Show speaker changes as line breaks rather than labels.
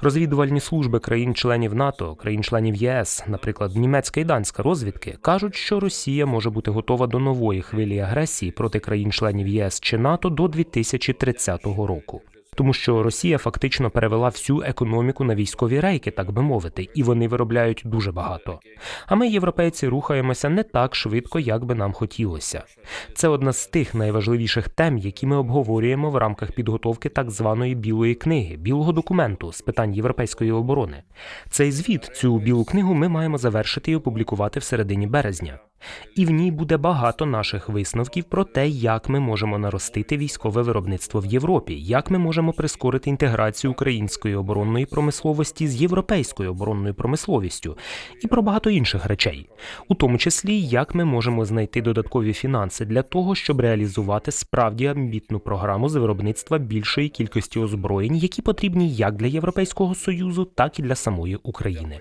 Розвідувальні служби країн-членів НАТО, країн-членів ЄС, наприклад, німецька і данська розвідки, кажуть, що Росія може бути готова до нової хвилі агресії проти країн-членів ЄС чи НАТО до 2030 року. Тому що Росія фактично перевела всю економіку на військові рейки, так би мовити, і вони виробляють дуже багато. А ми, європейці, рухаємося не так швидко, як би нам хотілося. Це одна з тих найважливіших тем, які ми обговорюємо в рамках підготовки так званої білої книги, білого документу з питань європейської оборони. Цей звіт, цю білу книгу, ми маємо завершити і опублікувати в середині березня. І в ній буде багато наших висновків про те, як ми можемо наростити військове виробництво в Європі, як ми можемо прискорити інтеграцію української оборонної промисловості з європейською оборонною промисловістю і про багато інших речей, у тому числі як ми можемо знайти додаткові фінанси для того, щоб реалізувати справді амбітну програму з виробництва більшої кількості озброєнь, які потрібні як для Європейського союзу, так і для самої України.